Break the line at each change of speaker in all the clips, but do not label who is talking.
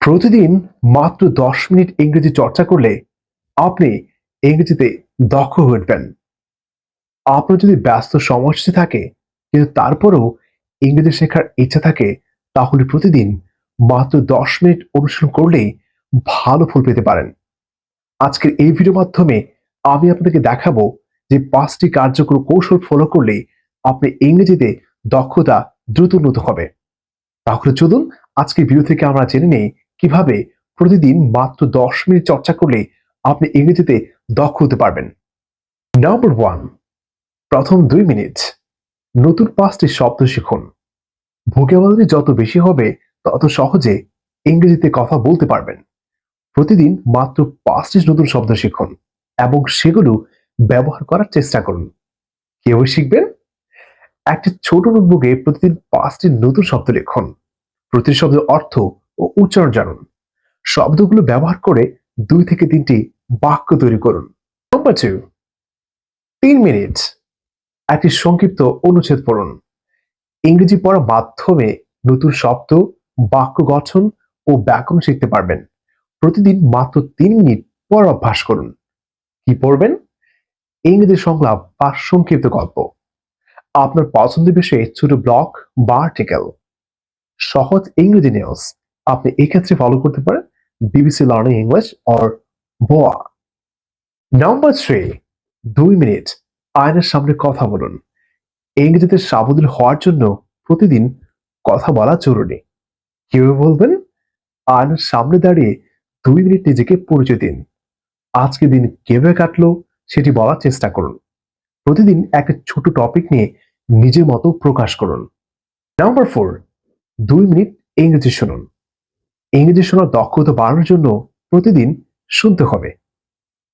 প্রতিদিন মাত্র দশ মিনিট ইংরেজি চর্চা করলে আপনি ইংরেজিতে দক্ষ হয়ে উঠবেন। আপনার যদি ব্যস্ত সমস্যা থাকে, কিন্তু তারপরেও ইংরেজি শেখার ইচ্ছা থাকে, তাহলে প্রতিদিন মাত্র দশ মিনিট অনুশীলন করলেই ভালো ফল পেতে পারেন। আজকের এই ভিডিও মাধ্যমে আমি আপনাদেরকে দেখাবো যে পাঁচটি কার্যকর কৌশল ফলো করলে আপনি ইংরেজিতে দক্ষতা দ্রুত উন্নত হবে। তাহলে চলুন আজকের ভিডিও থেকে আমরা জেনে নেই কীভাবে প্রতিদিন মাত্র দশ মিনিট চর্চা করলে আপনি ইংরেজিতে দক্ষ হতে পারবেন? নাম্বার ওয়ান প্রথম দুই মিনিট নতুন পাঁচটি শব্দ শিখুন। ভোকাবুলারি যত বেশি হবে, তত সহজে ইংরেজিতে কথা বলতে পারবেন। প্রতিদিন মাত্র পাঁচটি নতুন শব্দ শিখুন এবং সেগুলো ব্যবহার করার চেষ্টা করুন। কীভাবে শিখবেন? একটি ছোট নোটবুকে প্রতিদিন পাঁচটি নতুন শব্দ লিখুন। প্রতি শব্দের অর্থ ও উচ্চারণ জানুন। শব্দগুলো ব্যবহার করে দুই থেকে তিনটি বাক্য তৈরি করুন। নাম্বার টু তিন মিনিট, একটি সংক্ষিপ্ত অনুচ্ছেদ পড়ুন। ইংরেজি পড়ার মাধ্যমে নতুন শব্দ, বাক্য গঠন ও ব্যাকরণ শিখতে পারবেন। প্রতিদিন মাত্র তিন মিনিট পড়ার অভ্যাস করুন। কি পড়বেন? ইংরেজি সংলাপ বা সংক্ষিপ্ত গল্প। আপনার পছন্দের বিষয়ে ছোট ব্লগ বা আর্টিকেল সহজ ইংরেজি নিউজ আপনি এক্ষেত্রে ফলো করতে পারেন বিবিসি লার্নিং ইংলিশ অর বোয়া নাম্বার থ্রি দুই মিনিট আয়নার সামনে কথা বলুন। ইংরেজিতে সাবধান হওয়ার জন্য প্রতিদিন কথা বলা জরুরি। কীভাবে বলবেন? আয়নার সামনে দাঁড়িয়ে দুই মিনিট নিজেকে পরিচয় দিন। আজকে দিন কীভাবে কাটলো সেটি বলার চেষ্টা করুন। প্রতিদিন একটা ছোট টপিক নিয়ে নিজের মতো প্রকাশ করুন। নাম্বার ফোর দুই মিনিট ইংরেজি শুনুন। ইংরেজি শোনার দক্ষতা বাড়ানোর জন্য প্রতিদিন শুনতে হবে।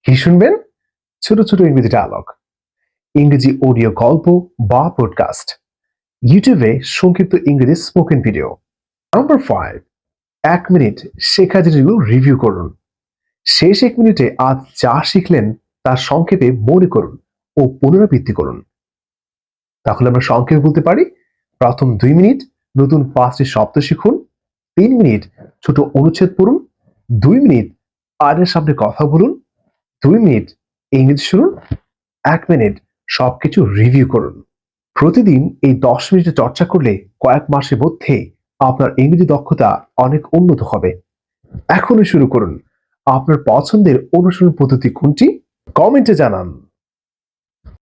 কি শুনবেন? ছোট ছোট ইংরেজি ডায়লগ ইংরেজি অডিও গল্প বা পডকাস্ট ইউটিউবে সংক্ষিপ্ত ইংরেজি স্পোকেন ভিডিও নাম্বার ফাইভ এক মিনিট শেখা জিনিসগুলো রিভিউ করুন। শেষ এক মিনিটে আজ যা শিখলেন তা সংক্ষেপে মনে করুন ও পুনরাবৃত্তি করুন। তাহলে আমরা সংক্ষেপে বলতে পারি, প্রথম দুই মিনিট, নতুন পাঁচটি শব্দ শিখুন, তিন মিনিট ছোট অনুচ্ছেদ পড়ুন, দুই মিনিট আয়নার সামনে কথা বলুন, দুই মিনিট ইংরেজি শুনুন, এক মিনিট সবকিছু রিভিউ করুন। প্রতিদিন এই দশ মিনিটে চর্চা করলে কয়েক মাসের মধ্যে আপনার ইংরেজি দক্ষতা অনেক উন্নত হবে। এখনই শুরু করুন। আপনার পছন্দের অনুশীলন পদ্ধতি কোনটি? কমেন্টে জানান।